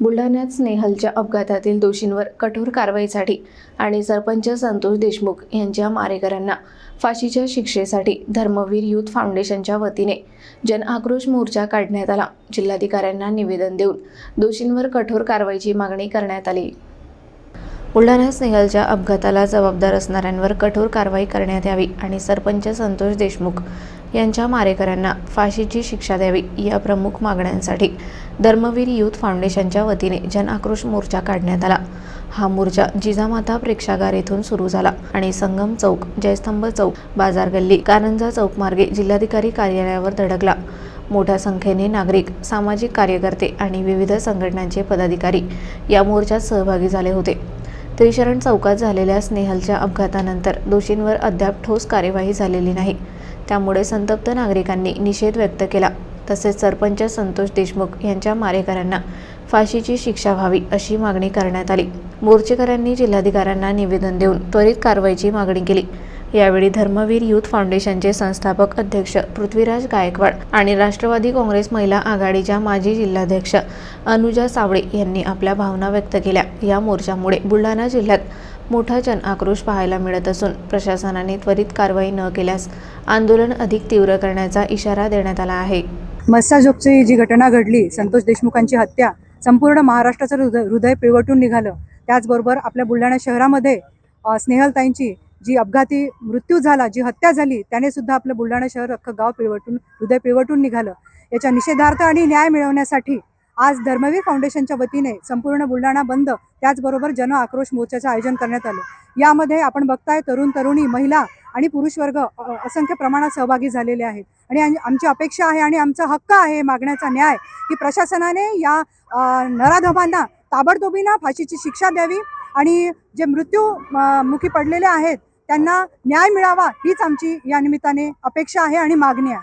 बुलढाण्यात स्नेहलच्या अपघातातील दोषींवर कठोर कारवाईसाठी आणि सरपंच संतोष देशमुख यांच्या मारेकऱ्यांना फाशीच्या शिक्षेसाठी धर्मवीर युथ फाउंडेशनच्या वतीने जन आक्रोश मोर्चा काढण्यात आला. जिल्हाधिकाऱ्यांना निवेदन देऊन दोषींवर कठोर कारवाईची मागणी करण्यात आली. बुलढाणा स्नेहलच्या अपघाताला जबाबदार असणाऱ्यांवर कठोर कारवाई करण्यात यावी आणि सरपंच संतोष देशमुख यांच्या मारेकऱ्यांना फाशीची शिक्षा द्यावी या प्रमुख मागण्यांसाठी धर्मवीर युथ फाउंडेशनच्या वतीने जन आक्रोश मोर्चा काढण्यात आला. हा मोर्चा जिजामाता प्रेक्षागार येथून सुरू झाला आणि संगम चौक जयस्तंभ चौक बाजार गल्ली कारंजा चौक मार्गे जिल्हाधिकारी कार्यालयावर धडकला. मोठ्या संख्येने नागरिक सामाजिक कार्यकर्ते आणि विविध संघटनांचे पदाधिकारी या मोर्चात सहभागी झाले होते. त्रिशरण चौकात झालेल्या स्नेहलच्या अपघातानंतर दोषींवर अद्याप ठोस कार्यवाही झालेली नाही. त्यामुळे संतप्त नागरिकांनी निषेध व्यक्त केला. तसेच सरपंच संतोष देशमुख यांच्या मारेकऱ्यांना फाशीची शिक्षा व्हावी अशी मागणी करण्यात आली. मोर्चेकऱ्यांनी जिल्हाधिकाऱ्यांना निवेदन देऊन त्वरित कारवाईची मागणी केली. यावेळी धर्मवीर युथ फाउंडेशनचे संस्थापक अध्यक्ष पृथ्वीराज गायकवाड आणि राष्ट्रवादी काँग्रेस महिला आघाडीच्या माजी जिल्हाध्यक्ष अनुजा सावळे यांनी आपल्या भावना व्यक्त केल्या. या मोर्चामुळे बुलढाणा जिल्ह्यात मोठा जन आक्रोश पाहायला मिळत असून प्रशासनाने त्वरित कारवाई न केल्यास आंदोलन अधिक तीव्र करण्याचा इशारा देण्यात आला आहे. मस्साजोगची जी घटना घडली संतोष देशमुखांची हत्या संपूर्ण महाराष्ट्राचं हृदय हृदय पिळवटून निघालं त्याचबरोबर आपल्या बुलढाणा शहरामध्ये स्नेहलताईंची जी अपघाती मृत्यू झाला जी हत्या झाली त्याने सुद्धा आपलं बुलढाणा शहर अख्खं गाव पिळवटून हृदय पिळवटून निघालं. याच्या निषेधार्थ आणि न्याय मिळवण्यासाठी आज धर्मवीर फाउंडेशनच्या वतीने संपूर्ण बुलढाणा बंद त्याचबरोबर जन आक्रोश मोर्चाचं आयोजन करण्यात आलं. यामध्ये आपण बघताय तरुण तरुणी महिला आणि पुरुष वर्ग असंख्य प्रमाणात सहभागी झालेले आहेत. आणि आमची अपेक्षा आहे आणि आमचा हक्क आहे मागण्याचा न्याय की प्रशासनाने या नराधमांना ताबडतोबीनं फाशीची शिक्षा द्यावी आणि जे मृत्यू मुखी पडलेले आहेत त्यांना न्याय मिळावा हीच आमची या निमित्ताने अपेक्षा आहे आणि मागणी आहे.